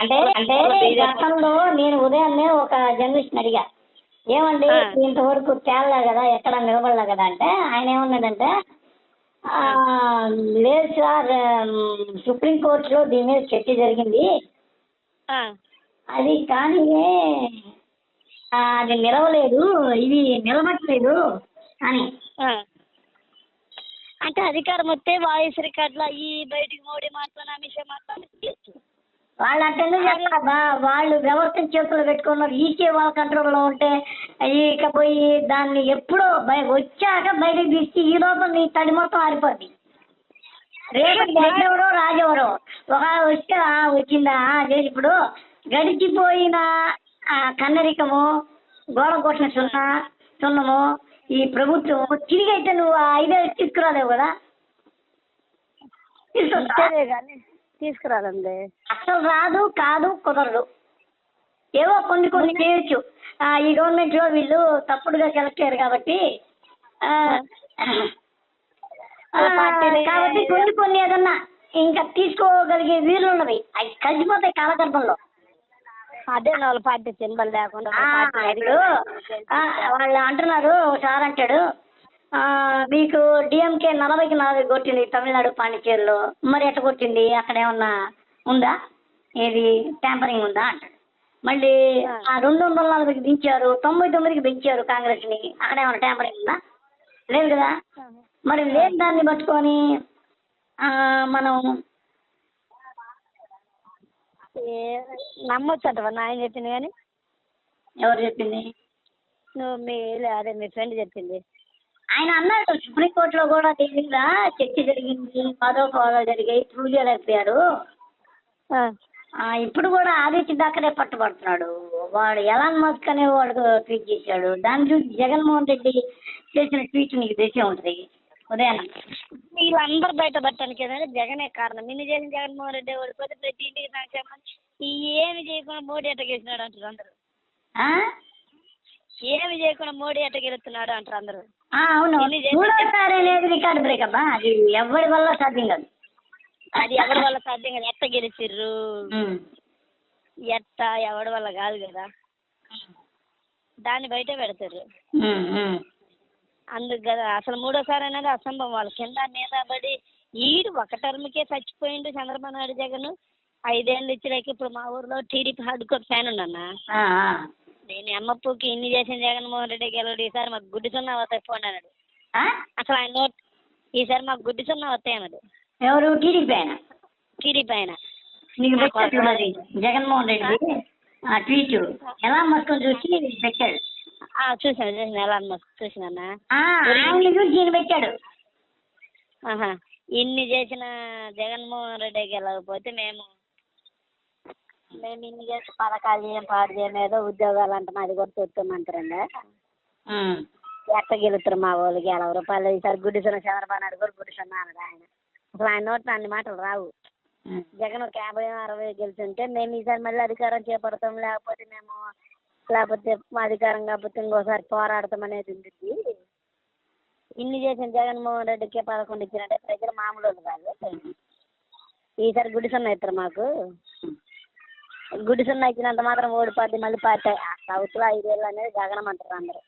అంటే అంటే గతంలో నేను ఉదయాన్నే ఒక జర్నలిస్ట్ అడిగా. ఏమండి. ఇంతవరకు తేలలే కదా ఎక్కడ నిలబడలే కదా అంటే ఆయన ఏమన్నాడంటే లేదు సార్ సుప్రీంకోర్టులో దీని మీద చర్చ జరిగింది. అది కానీ అది నిలవలేదు ఇది నిలబట్టలేదు అని. అంటే అధికారం వస్తే వాయిస్ రికార్డులు అయ్యి బయటికి మోడీ మాట్లాడిన అమిత్ షా మాట్లాడి వాళ్ళు అంటే ఎందుకు వాళ్ళు వ్యవస్థను చేతులు పెట్టుకున్నారు. ఈకే వాళ్ళ కంట్రోల్లో ఉంటే ఇక పోయి దాన్ని ఎప్పుడో వచ్చాక బయటకు తీసి ఈ లోపల నీ తడి మొత్తం ఆరిపోద్ది. రేపు ఎవరో రాజెవరో ఒక వచ్చే వచ్చిందా? చేసి ఇప్పుడు గడిచిపోయిన కన్నరికము గోడ కొట్టిన సున్నా సున్నము ఈ ప్రభుత్వం తిరిగి అయితే నువ్వు ఐదేళ్ళు తీసుకురాలేవు కదా? తీసుకొస్తా కానీ తీసుకురాదండి అసలు రాదు కాదు కుదరదు. ఏవో కొన్ని కొన్ని చేయొచ్చు. ఆ, ఈ గవర్నమెంట్లో వీళ్ళు తప్పుడుగా సెలెక్ట్ అయ్యారు కాబట్టి కాబట్టి కొన్ని కొన్ని ఏదన్నా ఇంకా తీసుకోగలిగే వీలు ఉన్నవి. అవి కలిసిపోతాయి కాలగర్భంలో. అదే వాళ్ళ పార్టీ సింబల్ లేకుండా ఇప్పుడు వాళ్ళు అంటున్నారు సార్ అంటాడు మీకు డిఎంకే నలభైకి నలభై కొట్టింది తమిళనాడు పాండిచేరిలో మరి ఎట్ట కొట్టింది? అక్కడ ఏమన్నా ఉందా? ఏది? ట్యాంపరింగ్ ఉందా? అంటాడు. మళ్ళీ ఆ. రెండు వందల నలభైకి దించారు. తొంభై తొమ్మిదికి పెంచారు కాంగ్రెస్ని. అక్కడ ఏమన్నా ట్యాంపరింగ్ ఉందా? లేదు కదా? మరి లేని దాన్ని పట్టుకొని ఆ, మనం నమ్మొచ్చు అంటవా నాయన చెప్పింది కానీ? ఎవరు చెప్పింది? నువ్వు మీ అదే మీ ఫ్రెండ్ చెప్పింది. ఆయన అన్నాడు సుప్రీంకోర్టులో కూడా దీని మీద చర్చ జరిగింది పదోపదాలు జరిగాయి ఆ, ఆ, ఇప్పుడు కూడా ఆదిత్య దాకరే పట్టుబడుతున్నాడు. వాడు ఎలాన్ మస్క్ అనే వాడు ట్వీట్ చేశాడు. దాని చూసి జగన్మోహన్ రెడ్డి చేసిన ట్వీట్ నీకు తెలిసే ఉంటుంది. ఉదయాన్నే వీళ్ళందరూ బయట పట్టడానికి ఏదంటే జగనే కారణం. నిన్ను చేసిన జగన్మోహన్ రెడ్డి ఓడిపోతే ప్రతి ఇంటికి సంక్షేమం ఏమి చేయకుండా మోడీ గెలిచినాడు అంటారు అందరూ? ఏమి చేయకుండా మోడీ ఎట్ట గెలుస్తున్నాడు అంటారు అందరూ? అవును? మూడోసారి అనేది రికార్డు బ్రేక్ అబ్బా అది ఎవరి వల్ల సాధ్యం కాదు. అది ఎవరి వల్ల సాధ్యం కదా. ఎట్ట గెలిచిర్రు. ఎట్ట? ఎవడి వల్ల కాదు కదా. దాన్ని బయట పెడతారు. అందుకు కదా అసలు మూడోసారి అనేది అసంభవం. వాళ్ళ కింద మీద పడి ఈడు ఒక టర్మ్కే చచ్చిపోయిండు చంద్రబాబు నాయుడు జగన్. ఐదేళ్ళు ఇచ్చినాక ఇప్పుడు మా ఊర్లో టీడీపీ హార్డ్కోర్ ఫ్యాన్ ఉన్నానా? ఆ, ఆ. నేను అమ్మప్పుకి ఇన్ని చేసిన జగన్మోహన్ రెడ్డి గెలవడు ఈసారి మాకు గుడ్డి సున్నా వస్తాయి ఫోన్ అన్నాడు? అసలు ఆయన నోట్ ఈసారి మాకు గుడ్డి సున్నా వస్తాయి అన్నాడు. ఎవరు? టీడీపీ ఆయన? టీడీపీ ఆయన. నీకు పెట్టాడు అది జగన్మోహన్ రెడ్డి. ఆ? ట్వీట్. ఎలా మస్కం చూసి పెట్టాడు? ఆ, చూసాను చూసాను ఎలా మస్తు చూసినా చూసి ఈయన పెట్టాడు. ఆహా. ఇన్ని చేసిన జగన్మోహన్ రెడ్డి గెలవకపోతే మేము మేము ఇన్ని చేసి పథకాలు చేయం పాడు చేయం ఏదో ఉద్యోగాలు అంటాం అది కూడా చెప్తామంటారండి. ఎట్ట గెలుస్తారు మా వాళ్ళు? గెలవ రూపాయలు ఈసారి గుడిసిన చంద్రబాబు నాయుడు కూడా గుడిసిన అన్నాడు ఆయన. అసలు ఆయన నోట్లో అన్ని మాటలు రావు. జగన్ ఒక యాభై అరవై గెలుచుంటే మేము ఈసారి మళ్ళీ అధికారం చేపడతాం. లేకపోతే మేము లేకపోతే మా అధికారం కాకపోతే ఇంకోసారి పోరాడతాం అనేది ఉంటుంది ఇన్ని చేసిన జగన్మోహన్ రెడ్డికి పదకొండు ఇచ్చినట్టే ప్రజలు మామూలు వాళ్ళు కాదు. ఈసారి గుడిసన్న ఇస్తారు మాకు. గుడిసన్న ఇచ్చినంత మాత్రం ఓడిపోద్ది మళ్ళీ పార్టీ సౌత్లో ఐదేళ్ళు అనేది జగనం అంటారు అందరూ.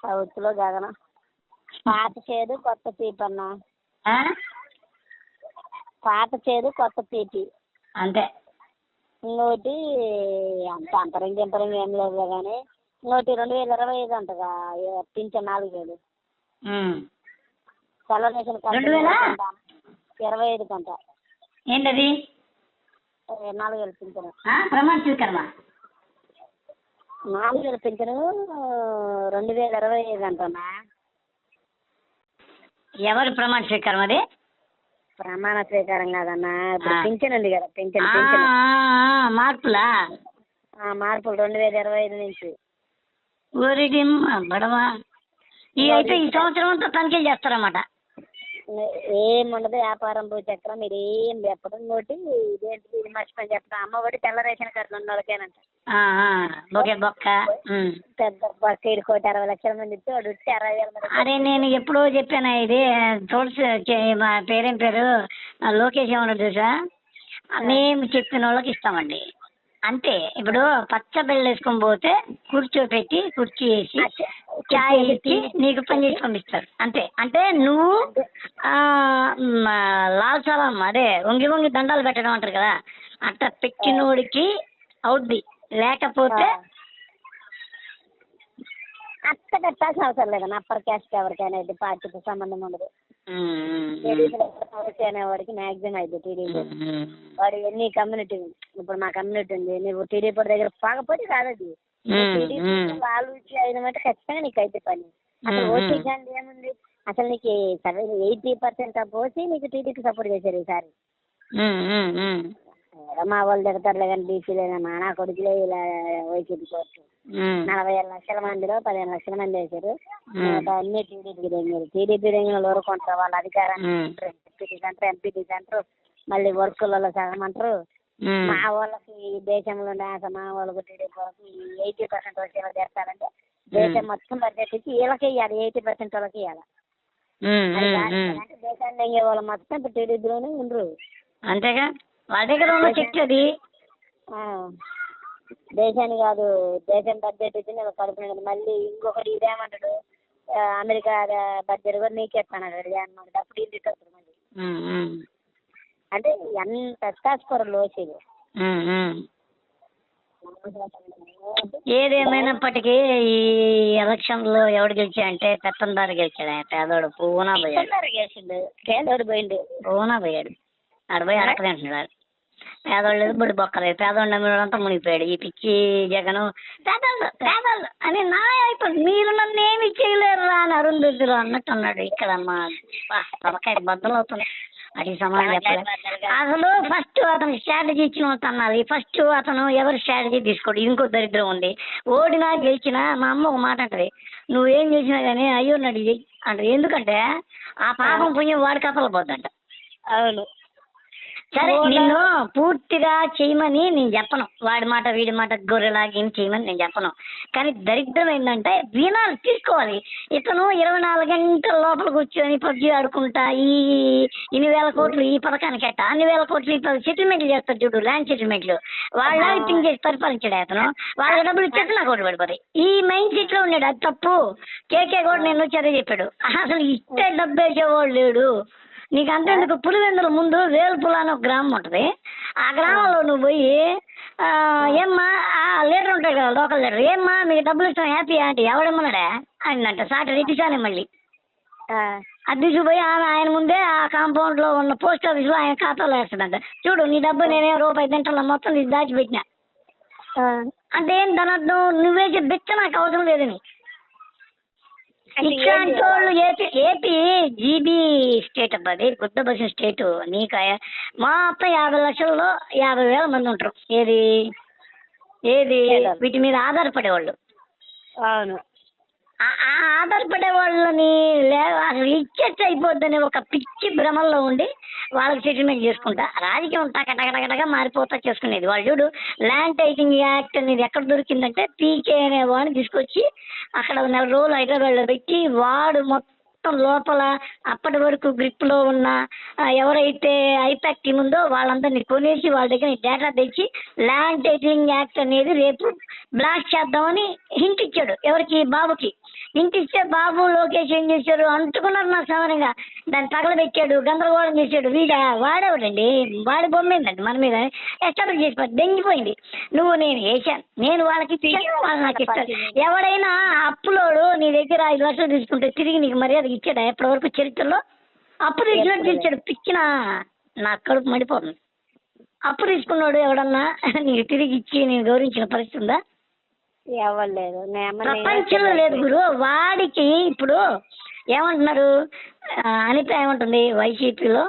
సౌత్లో జగనం పాత చేదు కొత్త తీపి అన్న? పాత చేదు కొత్త తీపి అంతే. ఇంకోటి అంత అంతరంగ ఇంతరంగ ఏం లేదు కానీ ఇంకోటి రెండు వేల ఇరవై ఐదు అంటగా పింఛన్ నాలుగు వేలు. వేల? ఇరవై ఐదు కంట. ఏంటది? నాలుగు వేలు పింఛను. ఆ, ప్రమాణ స్వీకరణ నాలుగు వేలు పింఛను రెండు వేల ఇరవై ఐదు అంటన్నా ఎవరు ప్రమాణ స్వీకారం అది? ప్రమాణ స్వీకారం కాదన్నా ఇప్పుడు. పింఛన్ ఉంది కదా పింఛన్ మార్పులా? మార్పులు రెండు వేల ఇరవై ఐదు నుంచి. ఊరికి బడవా ఈ అయితే ఈ సంవత్సరం అంతా తనిఖీ చేస్తారన్నమాట. ఏముండదు వ్యాపారం భూచక్రం మీరు ఏం చెప్పడం ఇంకోటి ఇదేంటి ఇది మర్చిపోయి చెప్పడం. అమ్మ ఒడి తెల్ల రేషన్ కార్డులు ఉన్న వాళ్ళకేనంట. బొకే బొక్క. పెద్ద బస్సు కోటి అరవై లక్షల మంది ఇస్తే వాడు అరవై వేల మంది అరే నేను ఎప్పుడో చెప్పాను ఇది? తులసి మా పేరేం పేరు? లోకేష్ ఏమన్నాడు తెలుసా? మేము చెప్పిన వాళ్ళకి ఇస్తామండి. అంతే ఇప్పుడు పచ్చ బెల్లు వేసుకొని పోతే కూర్చోపెట్టి కుర్చీ వేసి చాయ్ ఇచ్చి నీకు పని చేసి పంపిస్తారు అంతే. అంటే నువ్వు ఆ, మ్, లాల్ సలాం అదే వంగి వంగి దండాలు పెట్టడం అంటారు కదా అట్లా పెట్టినోడికి అవుద్ది. లేకపోతే అట్ట పెట్టాల్సిన అవసరం లేదన్న అప్పర్ క్యాస్ట్ ఎవరికైనా ఇది పార్టీతో సంబంధం ఉండదు. ఎవరికి అనేవాడికి మ్యాక్సిమం అయితే టీడీపీ వాడు ఎన్ని కమ్యూనిటీ ఇప్పుడు మా కమ్యూనిటీ ఉంది. నువ్వు టీడీపీ దగ్గర అది ఉమ్, టీడీపీ. వాళ్ళు ఇచ్చి అయిన మాట ఖచ్చితంగా నీకు అయితే పని. అసలు మ్మ్. క్యాండి ఏముంది? అసలు నీకు సెవెన్ ఎయిటీ పర్సెంట్ ఓసీ నీకు టీడీపీ సపోర్ట్ చేశారు ఈసారి. మా వాళ్ళు తిడతారులే కానీ బీసీలేనా మా నా కొడుకులే ఇలా వైసీపీ కోర్టు. నలభై ఏడు లక్షల మందిలో పదిహేను లక్షల మంది వేశారు. అన్ని టీడీపీ దంగిలు టీడీపీ దంగిలు ఊరుకుంటారు వాళ్ళ అధికారాన్ని. ఎంపీటీ సెంటర్ ఎంపీటీ సెంటర్ మళ్ళీ వర్కులలో సగం అంటారు. మా వాళ్ళకి దేశంలో ఉండే అసలు మా వాళ్ళకి టీడీపీ వాళ్ళకి ఎయిటీ పర్సెంట్ వచ్చి ఎవరు చేస్తారంటే దేశం మొత్తం బడ్జెట్ ఇచ్చి వీళ్ళకి ఇవ్వాలి ఎయిటీ పర్సెంట్ వాళ్ళకి ఇవ్వాలి దేశాన్ని దంగే వాళ్ళు మొత్తం ఇప్పుడు టీడీపీలోనే ఉండరు. అంతేగా? వాళ్ళ దగ్గర ఉన్న శక్తి అది. దేశాన్ని కాదు దేశం బడ్జెట్ ఇచ్చి నేను కడుపు నిండదు మళ్ళీ ఇంకొకటి ఇదేమంటాడు అమెరికా బడ్జెట్ కూడా నీకేస్తాను అన్నమాట అప్పుడు ఇది మళ్ళీ? అంటే ఎంత ఉమ్, ఉమ్. ఏదేమైనప్పటికీ ఈ ఎలక్షన్లో ఎవడు గెలిచాడంటే పెత్తందారు గెలిచాడు పేదోడు పూనా పోయాడు. పేదోడు పోయిండు. పూనా పోయాడు. ఆడ పోయి అడకదంటున్నాడు పేదోళ్ళు లేదు బడి బొక్కలేదు పేదోళ్ళు నమ్మినంతా మునిగిపోయాడు. ఈ పిచ్చి జగను పేదోళ్ళు పేదోళ్ళు అని నా అయిపోయింది. మీరు నన్ను ఏమి చేయలేరురా అని అరుంధతిలో అన్నట్టు అన్నాడు ఇక్కడ మా తలకాయ బద్దలు అవుతుంది అది సమాధానం చెప్పలేదు అసలు ఫస్ట్ అతను స్ట్రాటజీ ఇచ్చిన అన్నారు ఫస్ట్ అతను ఎవరు స్ట్రాటజీ తీసుకోడు? ఇంకో దరిద్రం ఉంది. ఓడినా గెలిచినా మా అమ్మ ఒక మాట అంటది. నువ్వేం చేసినా కానీ అయ్యో నడి అంటది. ఎందుకంటే ఆ పాపం పుణ్యం వాడి కథలు పోద్దంట అవును. సరే నిన్ను పూర్తిగా చేయమని నేను చెప్పను. వాడి మాట వీడి మాట గొర్రెలాగా ఏం చేయమని నేను చెప్పను. కానీ దరిద్రం ఏంటంటే వినాలి తీసుకోవాలి. ఇతను ఇరవై నాలుగు గంటల లోపల కూర్చొని పబ్జి ఆడుకుంటా ఈ ఇన్ని వేల కోట్లు ఈ పథకానికి అట్ట అన్ని వేల కోట్లు ఈ సెటిల్మెంట్లు చేస్తారు చూడు ల్యాండ్ సెటిల్మెంట్లు. వాళ్ళ థింక్ చేసి పరిపాలించాడు అతను. వాళ్ళకి డబ్బులు ఇచ్చేస్తే నాకు ఒకటి పడిపోతాయి. ఈ మైండ్ సెట్లో ఉన్నాడు అది తప్పు. కేకే కూడా నేను వచ్చి అదే చెప్పాడు. అసలు ఇస్తే డబ్బు వేసేవాడు లేడు. నీకు అంతేందుకు పులివెందుల ముందు వేలుపుల అని ఒక గ్రామం ఉంటుంది. ఆ గ్రామంలో నువ్వు పోయి ఏమ్మా ఆ లీడర్ ఉంటాడు కదా లోకల్ లీడర్. ఏమ్మా మీకు డబ్బులు ఇస్తాం హ్యాపీ అంటే ఎవడేమన్నాడా? అయిందంట సాటర్డే ఇటీసానే మళ్ళీ. ఆ, అది తీసుకుపోయి ఆమె ఆయన ముందే ఆ కాంపౌండ్లో ఉన్న పోస్ట్ ఆఫీస్లో ఆయన ఖాతాలో వేస్తాడంట చూడు నీ డబ్బు నేనే రూపాయి తింటాను మొత్తం నీకు దాచిపెట్టినా. అంటే ఏం దాని అర్థం? నువ్వే బిచ్చ నాకు అవసరం లేదని అంటే ఇట్లాంటి ఏంటి? వాళ్ళు ఏపీ ఏపీ జీబీ స్టేట్ అబ్బా అది గుద్ద బస్సు స్టేట్. నీకు ఆ- మొత్తం యాభై లక్షల్లో యాభై వేల మంది ఉంటారు. ఏది? ఏది. వీటి మీద ఆధారపడేవాళ్ళు. అవును. ఆధారపడే వాళ్ళని లే అసలు ఇచ్చేస్తే అయిపోద్దని ఒక పిచ్చి భ్రమల్లో ఉండి వాళ్ళకి సెటిల్మెంట్ చేసుకుంటా. రాజకీయం టకటకటకటగా మారిపోతా చేసుకునేది. వాళ్ళు చూడు ల్యాండ్ టైటింగ్ యాక్ట్ అనేది ఎక్కడ దొరికిందంటే పీకే అనే వాడిని తీసుకొచ్చి అక్కడ నెల రోజులు హైదరాబాద్లో పెట్టి వాడు మొత్తం లోపల అప్పటి వరకు గ్రిప్లో ఉన్న ఎవరైతే ఐపాక్ టీం ఉందో వాళ్ళందరినీ కొనేసి వాళ్ళ దగ్గర డేటా తెచ్చి ల్యాండ్ టైటింగ్ యాక్ట్ అనేది రేపు బ్లాస్ట్ చేద్దామని హింట్ ఇచ్చాడు ఎవరికి? బాబుకి. హింట్ ఇస్తే బాబు లోకేష్ ఏం చేశారు? అంటుకున్నారు నా సమరంగా దాన్ని తగలబెట్టాడు గందరగోళం చేశాడు. వీడా వాడేవాడండి. వాడి బొమ్మేందండి మన మీద? ఎస్టాబ్లిష్ చేసి దెంగిపోయింది. నువ్వు నేను వేశాను. నేను వాళ్ళకి ఇచ్చాను వాళ్ళు నాకు ఇస్తాను ఎవడైనా అప్పులోడు నీ దగ్గర ఐదు లక్షలు తీసుకుంటే తిరిగి నీకు మర్యాద ఇచ్చాడా? ఎప్పటివరకు చరిత్రలో? అప్పు తీసుకున్నట్టు ఇచ్చాడు పిచ్చిన నా కడుపు మడిపోతుంది. అప్పు తీసుకున్నాడు ఎవడన్నా? నీకు తిరిగి ఇచ్చి నేను గౌరవించిన పరిస్థితి ఉందా? ఎవరు లేదు నేను ప్రపంచంలో లేదు గురు. వాడికి ఇప్పుడు ఏమంటున్నారు? అనిత ఏమంటుంది? వైసీపీలో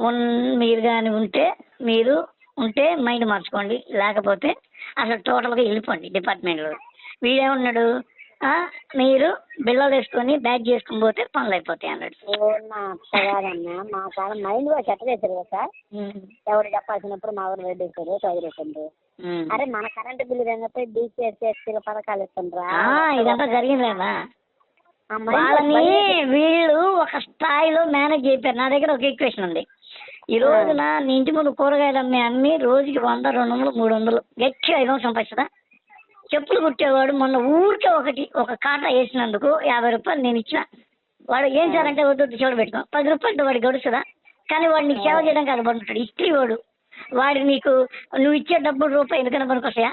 ఉన్ మీరు కానీ ఉంటే మీరు ఉంటే మైండ్ మార్చుకోండి. లేకపోతే అసలు టోటల్గా వెళ్ళిపోండి డిపార్ట్మెంట్లో. వీడేమన్నాడు మీరు బిల్లలు వేసుకొని బ్యాగ్ చేసుకుని పోతే పనులు అయిపోతాయి అన్నాడు మా మా కాడ మైండ్ వాష్ ఎట్లా చేశారు కదా సార్. ఎవరు చెప్పాల్సినప్పుడు మా ఊరు చదివేసిండ్రు ఉమ్. అరే మన కరెంటు బిల్లు డీసీఎస్ ఎస్టీల పథకాలు ఇస్తుండ్రా. ఇదంతా జరిగింది కదా. అమ్మాయి వాళ్ళని వీళ్ళు ఒక స్థాయిలో మేనేజ్ అయిపోయారు నా దగ్గర ఒక ఈక్వేషన్ ఉంది. ఈ రోజున నీ ఇంటి ముందు కూరగాయలు అమ్మే అమ్మి రోజుకి వంద రెండు వందలు మూడు వందలు. గట్టి ఐదు వందలు సంపాదిస్తుందా? చెప్పులు కుట్టేవాడు మొన్న ఊరికే ఒకటి ఒక కాట వేసినందుకు యాభై రూపాయలు నేను ఇచ్చిన. వాడు ఏం చేయాలంటే వద్దు వద్దు చెవుడు పెట్టుకో. పది రూపాయలు వాడు గడుస్తుందా? కానీ వాడు నీకు సేవ చేయడానికి అది పడుతుంటాడు ఇస్త్రీ వాడు. వాడు నీకు నువ్వు ఇచ్చే డబ్బులు రూపాయి ఎందుకన్నా పనికొస్తాయా?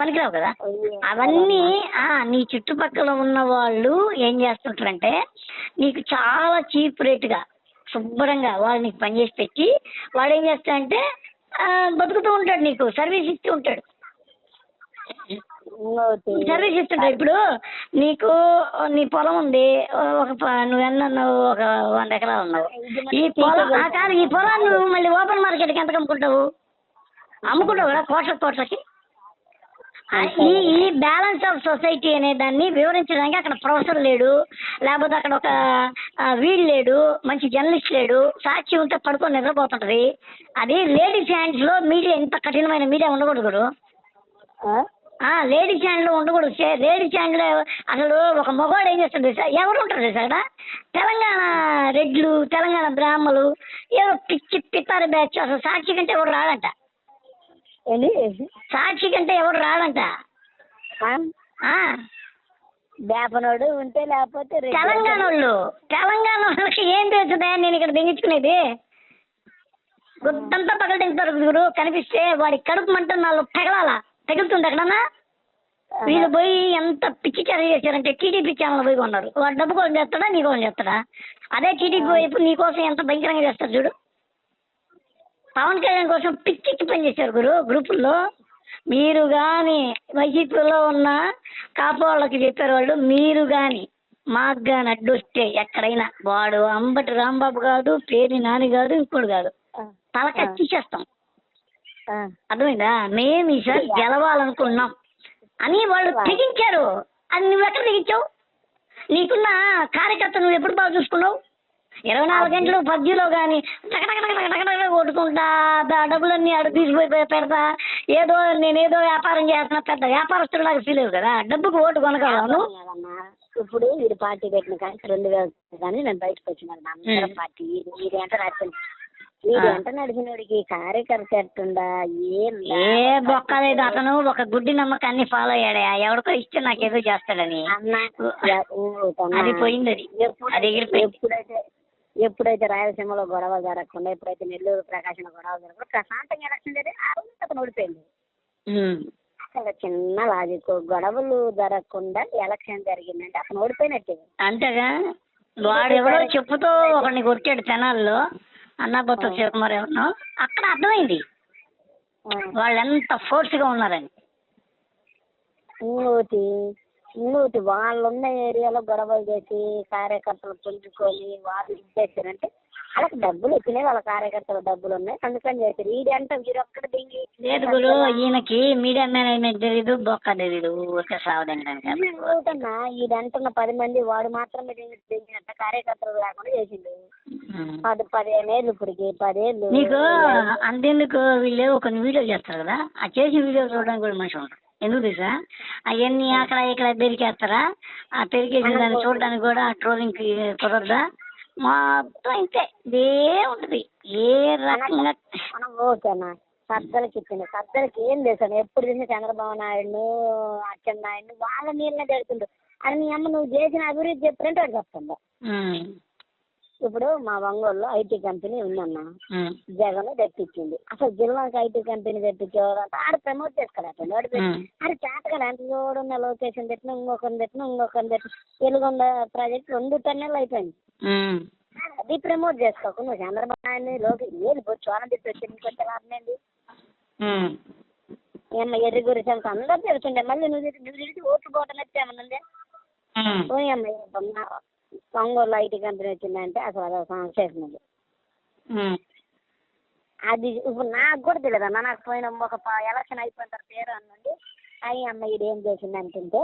పనికిరావు కదా? అవన్నీ ఆ నీ చుట్టుపక్కల ఉన్న వాళ్ళు ఏం చేస్తుంటారంటే నీకు చాలా చీప్ రేటుగా శుభ్రంగా వాళ్ళు నీకు పని చేసి పెట్టి వాడు ఏం చేస్తాడంటే బతుకుతూ ఉంటాడు నీకు. సర్వీస్ ఇస్తూ ఉంటాడు. సర్వీస్ ఇస్తుంటాడు ఇప్పుడు? నీకు నీ పొలం ఉంది. ఒక ప- నువ్వు ఒక వంద ఎకరాలు ఉన్నావు ఈ పొలం కాదు ఈ పొలాన్ని నువ్వు మళ్ళీ ఓపెన్ మార్కెట్కి ఎంత అమ్ముకుంటావు? అమ్ముకుంటావు కదా కోట్ల కోట్లకి? ఈ ఈ బ్యాలెన్స్ ఆఫ్ సొసైటీ అనే దాన్ని వివరించడానికి అక్కడ ప్రొఫెసర్ లేడు. లేకపోతే అక్కడ ఒక వీడు లేడు. మంచి జర్నలిస్ట్ లేడు. సాక్షి ఉంటే పడుకొని నిద్రపోతుంటది. అది లేడీస్ హ్యాండ్స్లో మీడియా ఇంత కఠినమైన మీడియా ఉండకూడదు లేడీస్ హ్యాండ్లో ఉండకూడదు చే- లేడీస్ హ్యాండ్లో అసలు ఒక మగవాడు ఏం చేస్తుంది సార్? ఎవరు ఉంటారు సార్ అక్కడ? తెలంగాణ రెడ్లు తెలంగాణ బ్రాహ్మలు ఏదో పిచ్చి పిత్తారి బ్యాచ్ అసలు సాక్షి కంటే ఎవరు రాడంట? సాక్షి కంటే ఎవరు రాడంట? బేపనోడు ఉంటే లేకపోతే. తెలంగాణ వాళ్ళు తెలంగాణ వాళ్ళకి ఏం తెలుస్తుందా నేను ఇక్కడ దింగించుకునేది. గుద్దంతా పగలు దింగుతారు గురు. కనిపిస్తే వాడి కడుపు మంట నాలో పెగలాల. పెగులుతుంది ఎక్కడన్నా వీళ్ళు పోయి ఎంత పిచ్చి ఛానల్ చేశారంటే టీడీపీ ఛానల్ పోయి కొన్నారు. వాడు డబ్బు కోసం చేస్తాడా నీ కోసం చేస్తాడా? అదే టీడీపీ వైపు నీ కోసం ఎంత భయంకరంగా చేస్తారు చూడు. పవన్ కళ్యాణ్ కోసం పిచ్చికి పని చేశారు గురు గ్రూపుల్లో. మీరు కానీ వైసీపీలో ఉన్న కాపు వాళ్ళకి చెప్పారు వాళ్ళు మీరు కానీ మాకు కానీ అడ్డొస్తే ఎక్కడైనా. వాడు అంబటి రాంబాబు కాదు పేరు నాని కాదు ఇంకోడు కాదు. ఆ. తల కత్తిచ్చేస్తాం ఆ. అర్థమైందా? మేము ఈసారి గెలవాలనుకున్నాం. అని వాళ్ళు తెగించారు. అది నువ్వు ఎక్కడ తెగించావు? నీకున్న కార్యకర్త నువ్వు ఎప్పుడు బాగా చూసుకున్నావు? ఇరవై నాలుగు గంటలు పబ్జీలో కానీ కొట్టుకుంటా డబ్బులన్నీ అడు తీసిపోయి పెడతా ఏదో నేనేదో వ్యాపారం చేస్తున్నా పెద్ద వ్యాపారస్తులాగా ఫీల్ అయ్యావు కదా డబ్బుకు ఓటు కొనగలను. ఇప్పుడు వీడు పార్టీ పెట్టిన కానీ రెండు వేల కానీ నేను బయటకు వచ్చినాను నా అందరం పార్టీ వీడు ఎంత నడిచిన నడిచినోడికి కార్యకర్త ఏం ఏ బొక్కలేదు అతను ఒక గుడ్డి నమ్మకాన్ని ఫాలో అయ్యాడే. ఎవరికో ఇస్తే నాకేదో చేస్తాడని. అన్న యా- ఊరుకోమ్మా. అది పోయింది అది. అది ఎగిరిపోయింది ఎప్పుడైతే ఎప్పుడైతే రాయలసీమలో గొడవ జరగకుండా ఎప్పుడైతే నెల్లూరు ప్రకాశంలో గొడవ జరగకుండా ప్రశాంతంగా ఎలక్షన్ జరిగి ఆ రోజు అతను ఓడిపోయింది. అసలు చిన్న లాజిక్ గొడవలు జరగకుండా ఎలక్షన్ జరిగిందంటే అతను ఓడిపోయినట్టే. అంతేగా. వాడు ఎవరో చెప్పుతో ఒకరిని కొట్టాడు తెనాల్లో. అన్నాబొత్త శివకుమార్ ఎవరినో. అక్కడ అర్థమైంది. వాళ్ళు ఎంత ఫోర్స్గా ఉన్నారని. ఇంకోటి ఇంకోటి వాళ్ళున్న ఏరియాలో గొడవలు చేసి కార్యకర్తలు పుంజుకొని వాళ్ళు ఇది చేశారంటే వాళ్ళకి డబ్బులు వచ్చినాయి వాళ్ళ కార్యకర్తల డబ్బులు ఉన్నాయి అందుకని చేశారు ఈడు అంటే వీడు ఒక్కడ దిగి లేదు గురు ఈయనకి మీడియా మేనేజ్మెంట్ తెలీదు బొక్క తెలీదు ఊరికే సావదండి ఈడు అంటున్న పది మంది వాడు మాత్రమే దిగి దిగినట్ట కార్యకర్తలు లేకుండా చేసిండు. పది పదిహేను ఏళ్ళు ఇప్పటికి పదేళ్ళు నీకు అంతెందుకు వీళ్ళు కొన్ని వీడియోలు చేస్తారు కదా? ఆ చేసిన వీడియో చూడడానికి కూడా మనిషి ఉంటారు ఎందుకు తెలుసా? అవన్నీ అక్కడ ఇక్కడ పెరికేస్తారా? ఆ పెరికేసిన దాన్ని చూడడానికి కూడా ఆ ట్రోలింగ్ కుదరదా? మొత్తం ఇంతే. ఇదే ఉంటుంది. ఏ రకంగా మనం ఓకేనా సద్దలకి ఇచ్చింది సద్దలకి ఏం చేశాను ఎప్పుడు తిన్న చంద్రబాబు నాయుడు అచ్చెన్నాయుడు వాళ్ళ నీళ్ళనే పెడుతుండ్రు అని నీ అమ్మ నువ్వు చేసిన అభివృద్ధి చెప్పినట్టు వాడు చెప్తుండ. ఉమ్, ఇప్పుడు మా ఒంగోలులో ఐటీ కంపెనీ ఉందన్న. జగన్ తెప్పించింది. అసలు జిల్లాకి ఐటీ కంపెనీ తెప్పించేవాడు ఆడ ప్రమోట్ చేసుకోలేకపోయింది వాడు అది చేతగా ఎంత చూడున్న లొకేషన్ పెట్టిన ఇంకొకరిని పెట్టిన ఇంకొకరిని పెట్టిన. వెలుగొండ ప్రాజెక్ట్ రెండు టన్నులు అయిపోయింది. అది ప్రమోట్ చేసుకోకు. నువ్వు చంద్రబాబు నాయుడు లోకి ఏది పోయి చోరం తిప్పి వచ్చి నీకు వచ్చే లాభం ఏంటి ఉమ్. ఏమో ఎర్రి గురి సంత అందరూ తెలుస్తుండే మళ్ళీ నువ్వు నువ్వు తిరిగి ఓట్లు పోవటం ఉమ్. పోయి అమ్మ ఒంగోలు ఐటీ కంపెనీ వచ్చిందంటే అసలు అది సంశేషం ఉంది ఉమ్. అది ఇప్పుడు నాకు కూడా తెలియదు అన్న. నాకు పోయిన ఒక ఎలక్షన్ అయిపోయిన తర్వాత పేరు అన్నండి. అయ్యి అమ్మ ఇది ఏం చేసింది అంటుంటే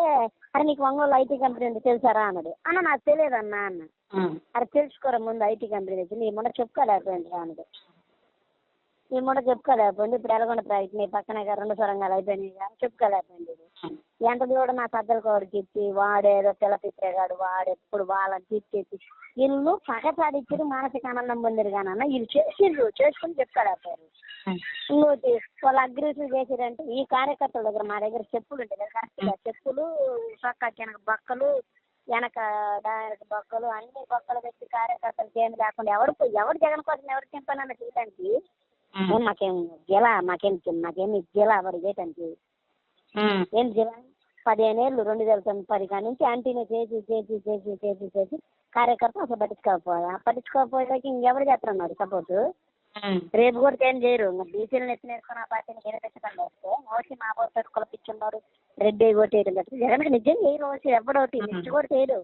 అరే నీకు ఒంగోలు ఐటీ కంపెనీ ఉంది తెలుసారా? అన్నాడు. అన్న నాకు తెలియదు అన్న అన్న. అరే తెలుసుకోరా ముందు ఐటీ కంపెనీ తెచ్చి నీ మొన్న చెప్పుకోలేకపోయింది అన్నాడు. ఈ కూడా చెప్పుకోలేకపోయింది ఇప్పుడు ఎలాగొండ ప్రాజెక్ట్ పక్కన పక్కనే రెండు సొరంగాలు అయిపోయినాయి చెప్పుకోలేకపోయింది ఎంత దూరం నా సద్దల కోడికి ఇచ్చి వాడేదో పిల్ల వాడు ఎప్పుడు వాళ్ళని తిప్పేసి వీళ్ళు పగసాడిచ్చి మానసిక ఆనందం పొందిరు కానీ వీళ్ళు చేసిండ్రు చేసుకుని చెప్పుకోలేకపోయారు ఇంకోటి వాళ్ళు అగ్రెసివ్ చేసిరంటే ఈ కార్యకర్తల దగ్గర మా దగ్గర చెప్పులు ఉంటాయి కదా కరెక్ట్గా చెప్పులు పక్క వెనక బొక్కలు వెనక డైరెక్ట్ బొక్కలు అన్ని బొక్కలు పెట్టి కార్యకర్తలకి ఏమి లేకుండా ఎవరు ఎవరు జగన్ కోసం ఎవరు చింపనన్న చేయడానికి మాకేం జిలా మాకేం మాకేమి జిలా ఎవరు చేయటానికి? ఏం జిలా పదిహేను ఏళ్ళు రెండు వేల తొమ్మిది పది కాడి నుంచి యాంటీని చేసి చేసి చేసి చేసి చేసి కార్యకర్త అసలు పట్టించుకోకపోయా. పట్టించుకోకపోయాక ఇంకెవరు చేస్తున్నారు సపోర్ట్ రేపు కూడా ఏం చేయరు. బీసీలను ఎత్తి నేర్చుకుని ఆ పార్టీని గెలిపించడం వస్తే ఓసి మా పోతారు కులపిచ్చున్నారు రెడ్డి ఓటేయడం తప్పితే జగన్కి నిజం చేయరు ఓసి ఎవడోటి నిచ్చి కూడా చేయరు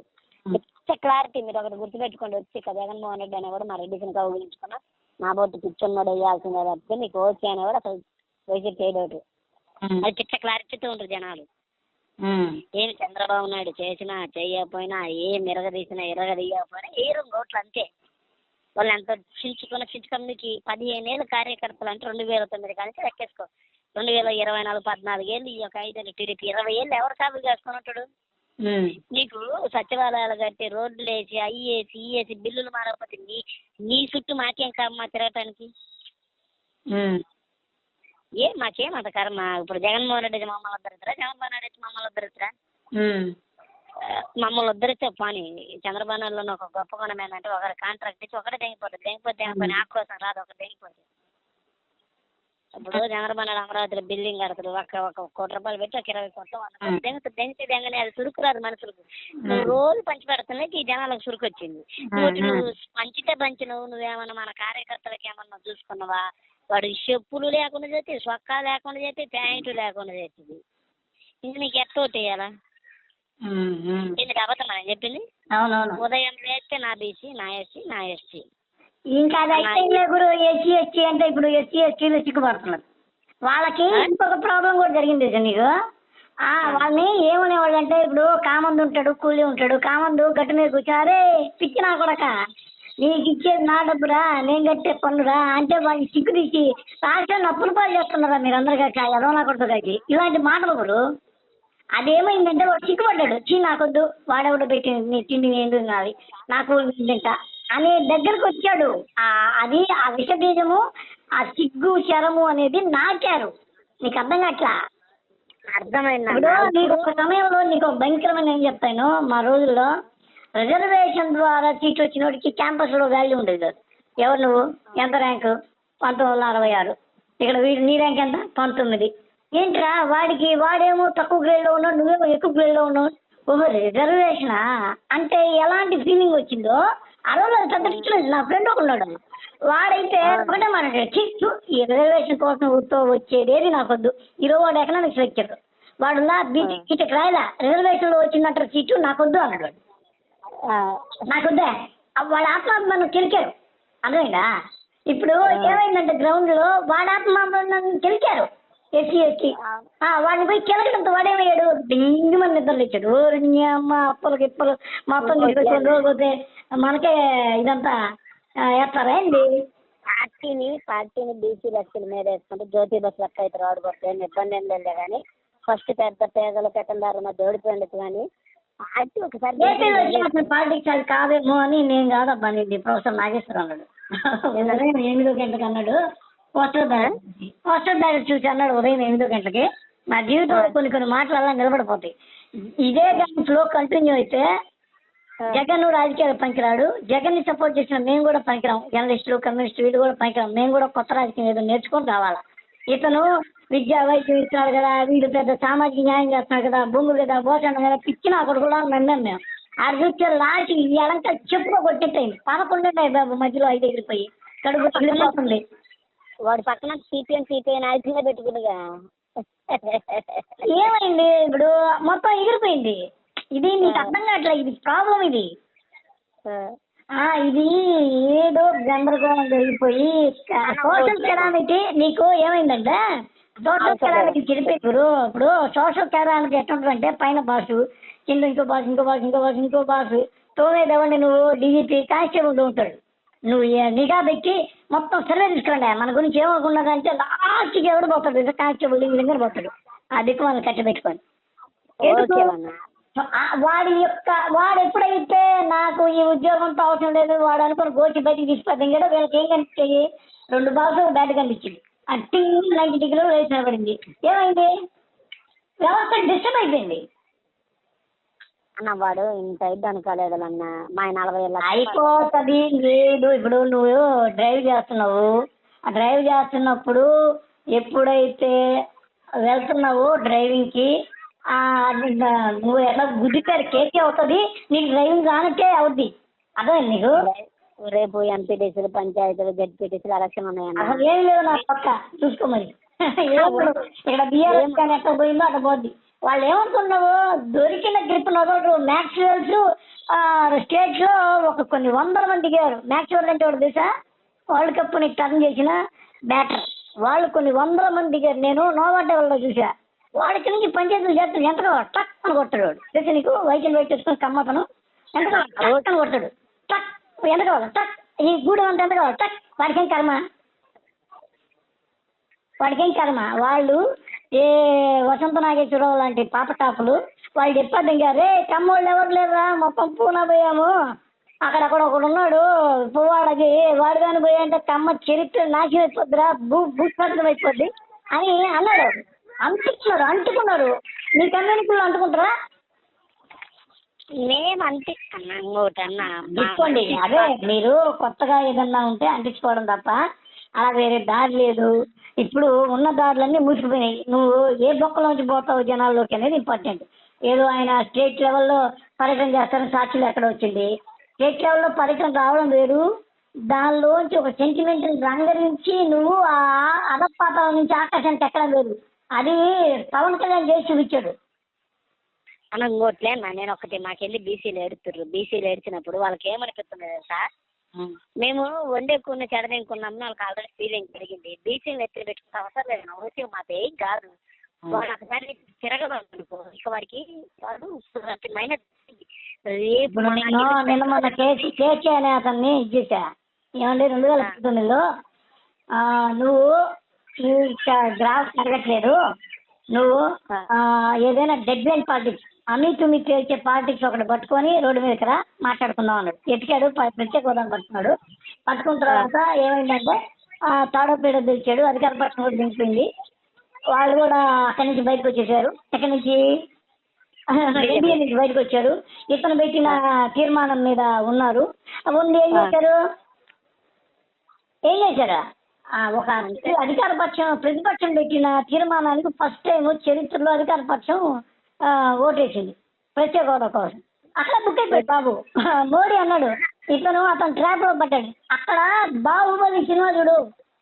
నిత్య క్లారిటీ మీరు ఒకటి గుర్తుపెట్టుకోండి. వచ్చి జగన్మోహన్ రెడ్డి అనేవాడు మా రెడ్డిని కౌగిలించుకున్నా మా బొట్టు పిచ్చున్నాడు వేయాల్సిందే తప్పితే నీకు ఓసి అనేవాడు అసలు వైసీపీ చేయడు అది చిట్ట క్లారిటీతో ఉంటారు జనాలు. ఏమి చంద్రబాబు నాయుడు చేసినా చేయకపోయినా ఏం ఇరగదీసినా ఇరగదీయకపోయినా ఏ రెండు ఓట్లు అంతే. వాళ్ళు ఎంత చించుకున్న చించుకున్న మీకు ఈ పదిహేను ఏళ్ళ కార్యకర్తలు అంటే రెండు వేల తొమ్మిది కానీ లెక్కేసుకో. రెండు వేల ఇరవై నాలుగు పద్నాలుగు ఏళ్ళు ఈ యొక్క ఐదేళ్ళు టీడీపీ ఇరవై ఏళ్ళు ఎవరు కాపులు చేసుకుని ఉంటాడు? నీకు సచివాలయాలు కట్టి రోడ్లు వేసి అవి వేసి బిల్లులు మారకపోతే నీ నీ చుట్టూ మాకేం కర్మ తిరగటానికి? ఏ మాకేం అంత కర్మ? ఇప్పుడు జగన్మోహన్ రెడ్డి మమ్మల్ని ఉద్ధరిస్తారా జగన్మోహన్ రెడ్డి మమ్మల్ని ఉద్ధరిస్తారా మమ్మల్ని ఉద్ధరిస్తే పని. చంద్రబాబు నాయుడులో ఒక గొప్ప గుణం ఏంటంటే ఒకరి కాంట్రాక్ట్ ఇచ్చి ఒకటే తెగిపోతుంది. తెగిపోతే తెగిపోయి ఆక్రోశం రాదు ఒకటి తెగిపోతుంది. ఇప్పుడు చంద్రబాబు అమరావతిలో బిల్డింగ్ కడతాడు. ఒక ఒక కోటి రూపాయలు పెట్టి ఒక ఇరవై కోట్లు కోట్లు దెంగతే దెంగని అది సురుకు రాదు మనుషులకు. నువ్వు రోజు పంచి పెడుతున్నాయి ఈ జనాలకు సురుకు వచ్చింది నువ్వు పంచితే పంచి నువ్వు. నువ్వేమన్నా మన కార్యకర్తలకు ఏమన్నా చూసుకున్నావా? వాడు చెప్పులు లేకుండా చేస్తే సొక్కా లేకుండా చేస్తే ప్యాంటు లేకుండా చేస్తుంది. ఇంక నీకు ఎట్ట వేయాలా? ఎందుకు అబద్ధం? చెప్పింది? ఉదయం లేస్తే నా బీసీ నా ఎస్సీ నా ఎస్టీ. ఇంకా అది అయితే గురు ఎస్సీ ఎస్టీ అంటే ఇప్పుడు ఎస్సీ ఎస్టీలు సిగ్గుపడుతున్నారు. వాళ్ళకి ఇంకొక ప్రాబ్లం కూడా జరిగింది నీకు? ఆ, వాళ్ళని ఏమనేవాళ్ళు అంటే ఇప్పుడు కామందు ఉంటాడు కూలి ఉంటాడు. కామందు గట్టు మీద కూర్చో అరే పిచ్చి నా కొడక. నీకు ఇచ్చేది నా డబ్బురా నేను కట్టే పన్నురా అంటే వాళ్ళకి సిగ్గు తీసి రాష్ట్రాన్ని అప్పులు పాలు చేస్తున్నారా మీరు అందరు కాక ఎదవ నా కొడుకు కాకి ఇలాంటి మాటలు గురు అదేమైందంటే వాడు సిగ్గుపడ్డాడు చీ నాకొద్దు. వాడెవడో పెట్టి నీ తిండి ఏంది నాది నాకు తింటా. అనే దగ్గరకు వచ్చాడు. ఆ అది ఆ విష బీజము ఆ సిగ్గు శరము అనేది నాకారు. నీకు అర్థం కావట్లా? అర్థమైంది నీకు ఒక సమయంలో నీకు భయంకరమైన ఏం చెప్తాను? మా రోజుల్లో రిజర్వేషన్ ద్వారా సీట్ వచ్చిన వాడికి క్యాంపస్లో వాల్యూ ఉండేది కాదు ఎవరు నువ్వు? ఎంత ర్యాంకు పంతొమ్మిది వందల అరవై ఆరు. ఇక్కడ వీడు నీ ర్యాంక్ ఎంత? పంతొమ్మిది. ఏంట్రా వాడికి వాడేమో తక్కువ గ్రేడ్లో ఉన్నాడు నువ్వేమో ఎక్కువ గ్రేడ్లో ఉన్నావు? ఓహో రిజర్వేషనా అంటే ఎలాంటి ఫీలింగ్ వచ్చిందో పెద్ద రిచ్లేదు నా ఫ్రెండ్ ఒక ఉన్నాడు వాడైతే ఒకటే మాట చిచ్చు ఈ రిజర్వేషన్ కోసం ఊరితో వచ్చేదేది నాకొద్దు. ఈరోజు వాడు ఎకనామిక్స్ లెక్చర్ వాడు నా బీటీ బీటెక్ రాయలా రిజర్వేషన్లో వచ్చిందంటారు సీటు నాకొద్దు అన్నాడు వాడు. నాకొద్దే? వాళ్ళ ఆత్మాభిమానం కెలికారు. అర్థమైందా? ఇప్పుడు ఏమైందంటే గ్రౌండ్లో వాడ ఆత్మాభిమానం కెలికారు. SC ST. వాడిని పోయి కెలకడంతో వాడేమయ్యాడు? డింగి మన నిద్రలు ఇచ్చాడు అప్పలకి ఇప్పలు మొత్తం రోజు పోతే మనకే ఇదంతా వేస్తారా ఏంది పార్టీని పార్టీని బీసీ లక్షల మీద వేసుకుంటే జ్యోతి బస్ లెక్క అయితే రాడు కొట్టే ఏం ఇబ్బంది ఏం లేదు కానీ ఫస్ట్ పెద్ద పేదలు పెట్టందారు మధ్య ఓడిపోయింది కానీ పార్టీ ఒకసారి అది కాదేమో అని నేను కాదబ్బా నేను ప్రొఫెసర్ నాగేశ్వర అన్నాడు. ఎనిమిదో గంటలకు అన్నాడు. పోస్టర్ బ్యాలెట్ పోస్టర్ బ్యాలెట్ చూసి అన్నాడు ఉదయం ఎనిమిదో గంటలకి. నా జీవితంలో కొన్ని కొన్ని మాటలు అలా నిలబడిపోతాయి. ఇదే కానీ ఫ్లో కంటిన్యూ అయితే జగన్ రాజకీయాలు పనికిరాడు. జగన్ని సపోర్ట్ చేసిన మేము కూడా పనికిరాం. జర్నలిస్టులు కమ్యూనిస్టులు వీళ్ళు కూడా పనికిరాం. మేము కూడా కొత్త రాజకీయం ఏదో నేర్చుకొని రావాలా. ఇతను విద్యా వైద్యం ఇస్తున్నాడు కదా వీడు పెద్ద సామాజిక న్యాయం చేస్తున్నాడు కదా భూములు కదా పోషణ కదా పిచ్చిన అక్కడ కూడా నమ్మాం మేము. ఆ చూస్తే లాస్ట్ ఈ ఎలంక చెప్పుకో కొట్టేట్టయింది పదకొండు బాబు మధ్యలో ఐదు ఎగిరిపోయి కడుపు తగిలిపోతుంది వాడి పక్కన సిపిఎం సిపిఐ నాయకులే పెట్టుకునిగా ఏమైంది ఇప్పుడు? మొత్తం ఎగిరిపోయింది. ఇది నీకు అర్థం కావట్లేదు ఇది ప్రాబ్లం ఇది. ఆ. ఇది ఏదో గందరగోళం జరిగిపోయి సోషల్ కెరామిటీ నీకు ఏమైందంటే సోషల్ కెరామిటీ చెడిపోయి గురు ఇప్పుడు సోషల్ కెరామిటీ ఎట్లుంటుందంటే పైన బాసు కింద ఇంకో బాసు ఇంకో బాసు ఇంకో బాసు ఇంకో బాసు తోమేది ఎవరిని నువ్వు డీజీపీ కానిస్టేబుల్ ఉంటాడు. నువ్వు నిఘా పెట్టి మొత్తం సర్వే తీసుకురండి. మన గురించి ఏమనుకున్నదంటే లాస్ట్కి ఎవడు పోతాడు? కానిస్టేబుల్ లింగర్ పోతాడు. ఆ దిక్కు మనం కట్టి పెట్టుకోండి ఎందుకు? వాడి యొక్క వాడు ఎప్పుడైతే నాకు ఈ ఉద్యోగంతో అవసరం లేదు వాడు అనుకుని గోచి బయటికి తీసుకుపోతాం కదా వీళ్ళకి ఏం కనిపించాయి రెండు బాక్స్ బ్యాట్ కనిపించింది. ఆ టింగ్ నైన్టీ డిగ్రీలో పడింది ఏమైంది? వ్యవస్థ డిస్టర్బ్ అయిపోయింది. అన్న వాడు ఇంత ఇది అనుకోలేదు అన్న మా నలభై ఏళ్ళ అయిపోతుంది. లేదు ఇప్పుడు నువ్వు డ్రైవ్ చేస్తున్నావు. ఆ డ్రైవ్ చేస్తున్నప్పుడు ఎప్పుడైతే వెళ్తున్నావో డ్రైవింగ్కి నువ్వు ఎట్లా గుద్దితే కేకే అవుతుంది నీకు డ్రైవింగ్ రానట్టే అవుద్ది. అదే నీకు? రేపు ఎంపీటీసీలు పంచాయతీలు జడ్పీటీసీలు ఎలక్షన్ ఉన్నాయన్న. అసలు ఏం లేవు నా పక్క. చూసుకో మరి. ఏం లేవు. ఇక్కడ బీఆర్ఎస్ కానీ ఎక్కడ పోయిందో అక్కడ పోద్ది. వాళ్ళు ఏమనుకున్నావు దొరికిన గ్రిప్ నొదలరు మ్యాక్స్వెల్స్ స్టేట్స్లో ఒక కొన్ని వందల మంది దిగారు. మ్యాక్స్వెల్ అంటే వాడు తెలుసా? వరల్డ్ కప్ని టర్న్ చేసిన బ్యాటర్. వాళ్ళు కొన్ని వందల మంది దిగారు. నేను నోవాటే వాళ్ళలో చూసా వాళ్ళకి నుంచి పంచాయతీలు చేస్తాడు ఎంత కావాలి టక్ అని కొట్టాడు వాడు. తెలుసా నీకు? వైద్యం వెయిట్ చేసుకుని కమ్మతను. ఎంత కావాలి కొట్టాడు టక్ ఎంత కావాలి టక్. ఈ గూడెం అంటే ఎంత కావాలి టక్. వాడికేం కర్మ? వాడికేం కర్మ? వాళ్ళు ఏ వసంత నాగేశ్వరరావు లాంటి పాప టాపులు వాళ్ళు చెప్పారు ఇంకా రే కమ్మోళ్ళు ఎవరు లేరా మొత్తం పూనా పోయాము. అక్కడక్కడ ఒకడు ఉన్నాడు. పువ్వాడకి వాడు కానీ పోయంటే కమ్మ చరిత్ర నాశనం అయిపోద్దిరా భూ భూస్పర్శం అయిపోద్ది అని అన్నాడు. అంటుకున్నారు అంటుకున్నారు. మీ కమ్యూనిటీలో అంటుకుంటారా? మేము అంతే అన్న ఇంకోటి అన్న మా- తీసుకోండి అదే మీరు కొత్తగా ఏదన్నా ఉంటే అంటించుకోవడం తప్ప అలా వేరే దారి లేదు. ఇప్పుడు ఉన్న దారులన్నీ మూసుకుపోయినాయి నువ్వు ఏ బొక్కలోంచి పోతావు జనాల్లోకి అనేది ఇంపార్టెంట్ ఏదో ఆయన స్టేట్ లెవెల్లో పర్యటన చేస్తారని సాక్షులు ఎక్కడ వచ్చింది? స్టేట్ లెవెల్లో పర్యటన రావడం వేరు. దానిలోంచి ఒక సెంటిమెంట్ రంగరించి నువ్వు ఆ అదపాతాల నుంచి ఆకాశానికి ఎక్కడం వేరు. అది పవన్ కళ్యాణ్ చేసి చూపించాడు. అన్న ఇంకోట్లే అన్న నేను ఒకటి మాకెళ్ళి బీసీలు ఏడుతుర్రు. బీసీలు ఏడ్చినప్పుడు వాళ్ళకి ఏమనిపిస్తుంది తెలుసా మేము వండేకున్న చెడదేకున్నాము వాళ్ళకి ఆల్రెడీ ఫీలింగ్ కలిగింది బీసీలు ఎత్తి పెట్టుకునే అవసరం లేదు. నా మాది ఏం కాదు వాడు ఒకసారి తిరగదనుకో ఇక వాడికి వాడు మైనస్ నిన్న మొన్న కేసీ కేసీ అనే అతన్ని ఏమండి రెండు వేల పంతొమ్మిదిలో నువ్వు గ్రాఫ్ జరగట్లేదు. నువ్వు ఏదైనా డెడ్ లైన్ పాలిటిక్స్ అన్ని తుమ్మి తేల్చే పాలిటిక్స్ ఒకటి పట్టుకొని రోడ్డు మీదకి రా మాట్లాడుకుందాం అన్నాడు. ఎతికాడు ప్రత్యేక హోదా పట్టుకున్నాడు. పట్టుకున్న తర్వాత ఏమైందంటే ఆ, తాడో పీడ తెచ్చాడు అధికార పక్షం కూడా దింపింది. వాళ్ళు కూడా అక్కడి నుంచి బయటకు వచ్చేసారు. ఎక్కడి నుంచి ఎన్డీఏ నుంచి బయటకు వచ్చారు. ఇతను పెట్టిన తీర్మానం మీద ఉన్నారు. ఉండి ఏం చేశారు? ఏం చేశారు? ఒక అధికార పక్షం ప్రతిపక్షం పెట్టిన తీర్మానానికి ఫస్ట్ టైం చరిత్రలో అధికార పక్షం ఓటేసింది. ప్రత్యేక హోదా కోసం. అక్కడ బుక్ అయిపోయి బాబు. మోడీ అన్నాడు ఇతను అతను ట్రాప్లో పడ్డాడు అక్కడ బాహుబలి సినిమా చూడు.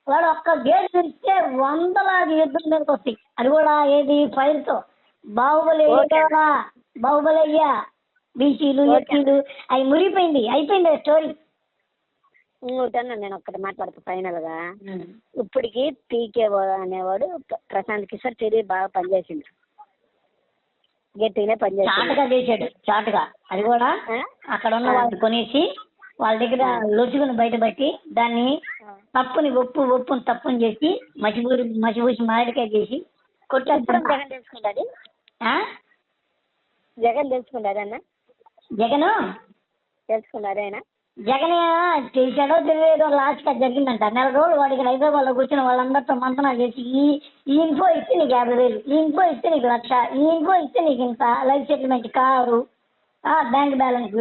వాడు ఒక్క గేట్ తెరిస్తే వందలాది యుద్ధం మీదకి వస్తాయి. అది కూడా ఏది? ఫైర్తో బాహుబలి బాహుబలి అయ్యా. బీసీలు ఎస్సీలు అవి మురిగిపోయింది. అయిపోయింది స్టోరీ ఇంకోటి అన్న నేను ఒక్కటి మాట్లాడుతా ఫైనల్గా ఇప్పటికి పీకే అనేవాడు ప్ర- ప్రశాంత్ కిషోర్ తిరిగి బాగా పనిచేసిండు. గట్టిగానే పనిచేసిండు. చాటుగా చేశాడు చాటుగా. అది కూడా? అక్కడ ఉన్న వాళ్ళు కొనేసి వాళ్ళ దగ్గర లొసుగుని బయటపెట్టి దాన్ని తప్పుని ఒప్పు ఒప్పుని తప్పుని చేసి మసిపూరి మసిపూసి మామిడికాయ చేసి ఇప్పుడు కొట్టేస్తాడు జగన్ తెలుసుకుంటాడు జగన్ తెలుసుకుంటాడు అన్న? జగన్? తెలుసుకున్నాడు ఆయన జగన్ చేశాడో తెలియదో లాస్ట్గా జరిగిందంట. నెల రోజులు వాడికి హైదరాబాద్లో కూర్చుని వాళ్ళందరితో మంతనా చేసి ఈ ఈ ఇన్ఫో ఇస్తే నీకు యాభై వేలు ఈ ఇన్ఫో ఇస్తే నీకు లక్ష ఈ ఇన్ఫో ఇస్తే నీకు ఇంత life settlement car bank balance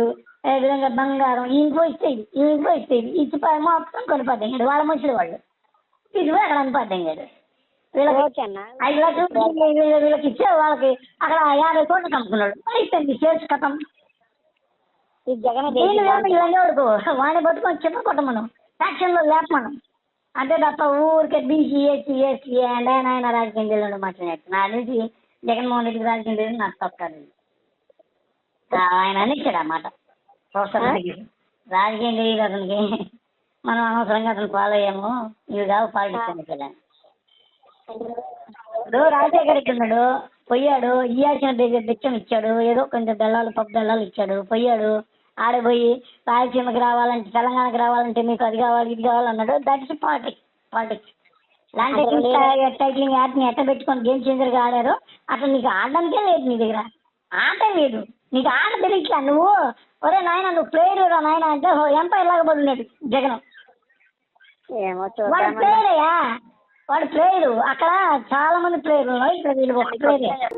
విధంగా బంగారం ఈ ఇన్ఫో ఇస్తే ఇది ఈ ఇన్ఫో ఇస్తే ఇది. ఇచ్చి మొత్తం కొనిపోతాయి వాళ్ళ మనుషులు వాళ్ళు. తీసుకుపోయి అక్కడ అనిపోతాయి వీళ్ళకి ఐదు లక్షలు వీళ్ళ- వీళ్ళకి ఇచ్చే వాళ్ళకి. అక్కడ యాభై కోట్లు కమ్ముకున్నాడు. అయిపోయింది సేల్స్ కథం ఈ జగన్ ఇవన్నీ వరకు వాడిని పట్టుకొని చెప్ప కొట్టమను. ఫ్యాక్షన్లో లేపమను. అంతే తప్ప ఊరికే బీసీ ఎస్సీ ఎస్టీ అండ్ ఆయన ఆయన రాజకీయం తెలియదు మాట్లాడినట్టు నా నుంచి జగన్మోహన్ రెడ్డికి రాజకీయం తెలియదు నాకు తప్పదు ఆయన అనిచ్చాడు ఆ మాట. ప్రొఫెసర్ రెడ్డికి. రాజకీయం తెలియదు అతనికి. మనం అనవసరంగా అతను ఫాలో అయ్యాము. ఇవి కావు పాలిటిక్స్ అనిచ్చాడు. ఇప్పుడు రాజశేఖర్ రెడ్డి ఉన్నాడు. పోయాడు ఇయ్యాల్సిన బిచ్చం ఇచ్చాడు. ఏదో కొంచెం బెల్లాలు పప్పు బెల్లాలు ఇచ్చాడు. పోయాడు ఆడపోయి రాయలసీమకి రావాలంటే తెలంగాణకి రావాలంటే మీకు అది కావాలి ఇది కావాలి అన్నాడు. దట్ ఇస్ పాలిటిక్స్ పాలిటిక్స్ లాంటి టైటిలింగ్ యాప్ని ఎట్ట పెట్టుకొని గేమ్ చేంజర్గా ఆడారు అసలు నీకు ఆడడానికే లేదు నీ దగ్గర. ఆట లేదు. నీకు ఆట తెలియట్లా నువ్వు ఒరే నాయన నువ్వు ప్లేయర్ రా నాయన అంటే ఎంపైర్ లాగా పడి ఉన్నాడు జగన్. వాడు చూద్దామండి ప్లేయర్ అయ్యా. వాడు ప్లేయరు అక్కడ చాలా మంది ప్లేయర్లు ఇక్కడ వీళ్ళు ఒక ప్లేయర్